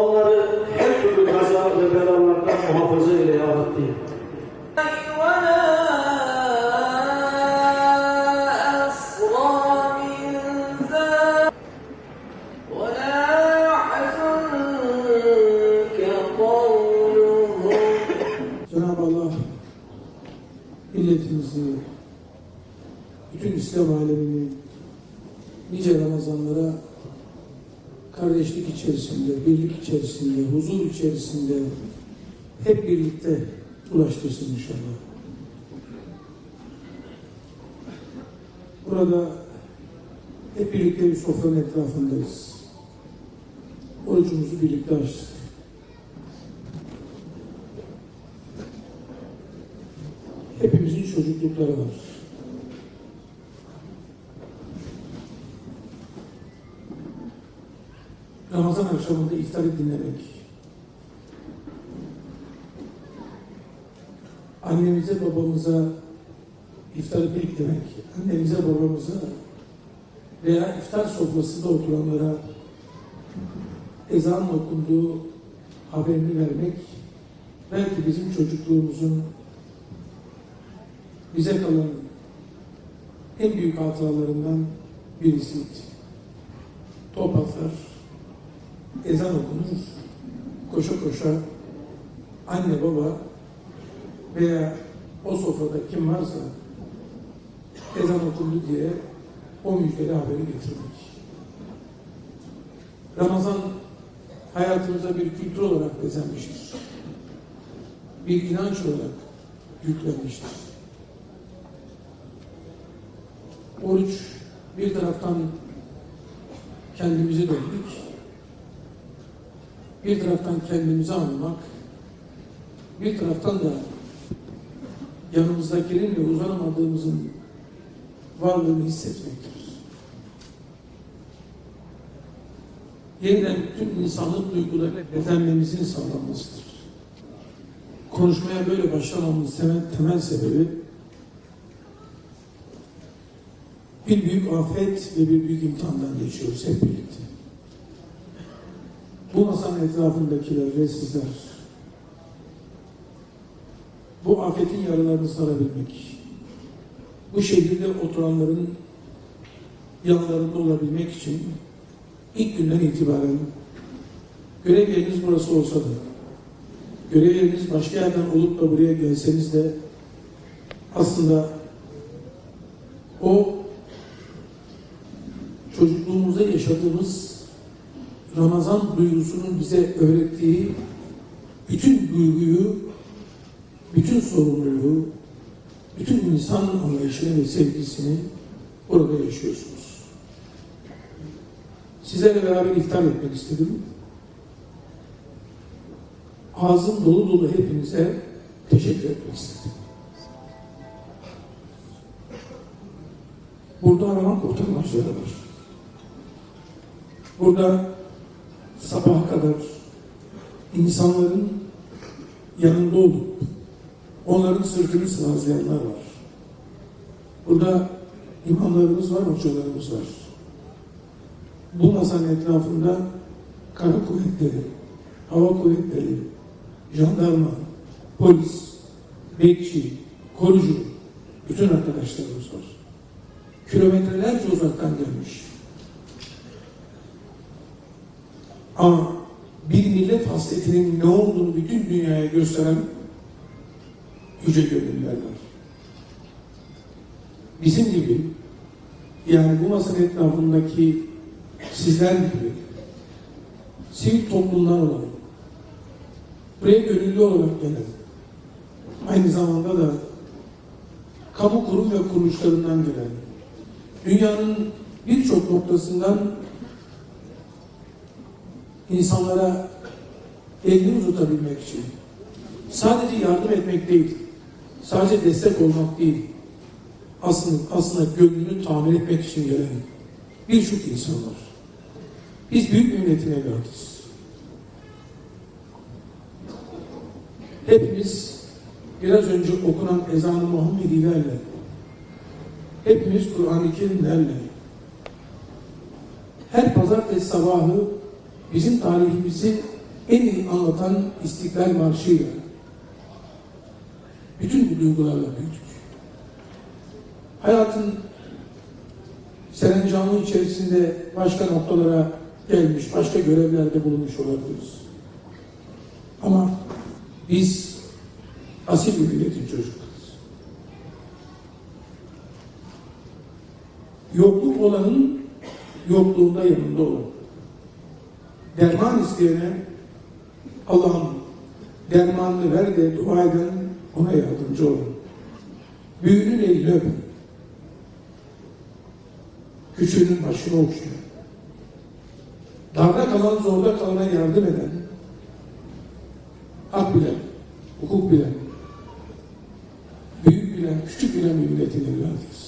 onları her türlü kaza ve belalardan muhafaza ile ya Rabbi. Cenab-ı Allah milletimizi, bütün İslam alemini nice Ramazanlara kardeşlik içerisinde, birlik içerisinde, huzur içerisinde hep birlikte ulaştırsın inşallah. Burada hep birlikte bir sofranın etrafındayız. Orucumuzu birlikte açtık. Hepimizin çocuklukları var. Ramazan akşamında iftarı dinlemek, annemize babamıza iftarı beklemek, annemize babamıza veya iftar sofrasında oturanlara ezan okunduğu haberini vermek belki bizim çocukluğumuzun bize kalan en büyük hatıralarından birisiydi. Top atar, ezan okunur, koşa koşa anne baba veya o sofrada kim varsa ezan okundu diye o müjdeli haberi getirmek. Ramazan hayatımıza bir kültür olarak bezenmiştir. Bir inanç olarak yüklenmiştir. Oruç bir taraftan kendimizi dönmek, bir taraftan kendimizi anlamak, bir taraftan da yanımızdakinin ve uzanamadığımızın varlığını hissetmektir. Yeniden bütün insanlık duygularıyla bezenmemizin sağlanmasıdır. Konuşmaya böyle başlamamızın temel, temel sebebi bir büyük afet ve bir büyük imtihandan geçiyoruz hep birlikte. Bu masanın etrafındakiler ve sizler bu afetin yaralarını sarabilmek, bu şehirde oturanların yanlarında olabilmek için ilk günden itibaren görev yeriniz burası olsa da görev yeriniz başka yerden olup da buraya gelseniz de aslında o çocukluğumuzda yaşadığımız Ramazan duygusunun bize öğrettiği bütün duyguyu, bütün sorumluluğu, bütün insan anlayışını ve sevgisini orada yaşıyorsunuz. Sizlerle beraber iftar etmek istedim. Ağzım dolu dolu hepinize teşekkür etmek istedim. Burada arama kurtarmacıları var. Burada sabaha kadar insanların yanında olup onların sırtını sıvazlayanlar var. Burada imamlarımız var, hocalarımız var. Bu masanın etrafında kara kuvvetleri, hava kuvvetleri, jandarma, polis, bekçi, korucu, bütün arkadaşlarımız var. Kilometrelerce uzaktan gelmiş. Ama bir millet hasletinin ne olduğunu bütün dünyaya gösteren yüce gönüllüler var. Bizim gibi yani bu masanın etrafındaki sizler gibi sivil toplumlar olan buraya gönüllü olarak gelen aynı zamanda da kamu kurum ve kuruluşlarından gelen dünyanın birçok noktasından insanlara elini uzatabilmek için sadece yardım etmek değil, sadece destek olmak değil, aslında, aslında gönlünü tamir etmek için gelen birçok insan var. Biz büyük bir milletin. Hepimiz biraz önce okunan ezan-ı Muhammedilerle, hepimiz Kur'an-ı Kerimlerle, her pazartesi sabahı bizim tarihimizi en iyi anlatan İstiklal Marşı'yla bütün bu duygularla büyüdük. Hayatın serencamı içerisinde başka noktalara gelmiş, başka görevlerde bulunmuş olabiliriz. Ama biz asil bir milletin çocuklarız. Yokluk olanın yokluğunda yanında olun. Derman isteyene Allah'ım dermanını ver de dua eden ona yardımcı olun. Büyüğünün elini öpün. Küçüğünün başını okşayın. Darda kalan zorda kalana yardım eden, hak bilen, hukuk bilen, büyük bilen, küçük bilen bir milletin evladıyız.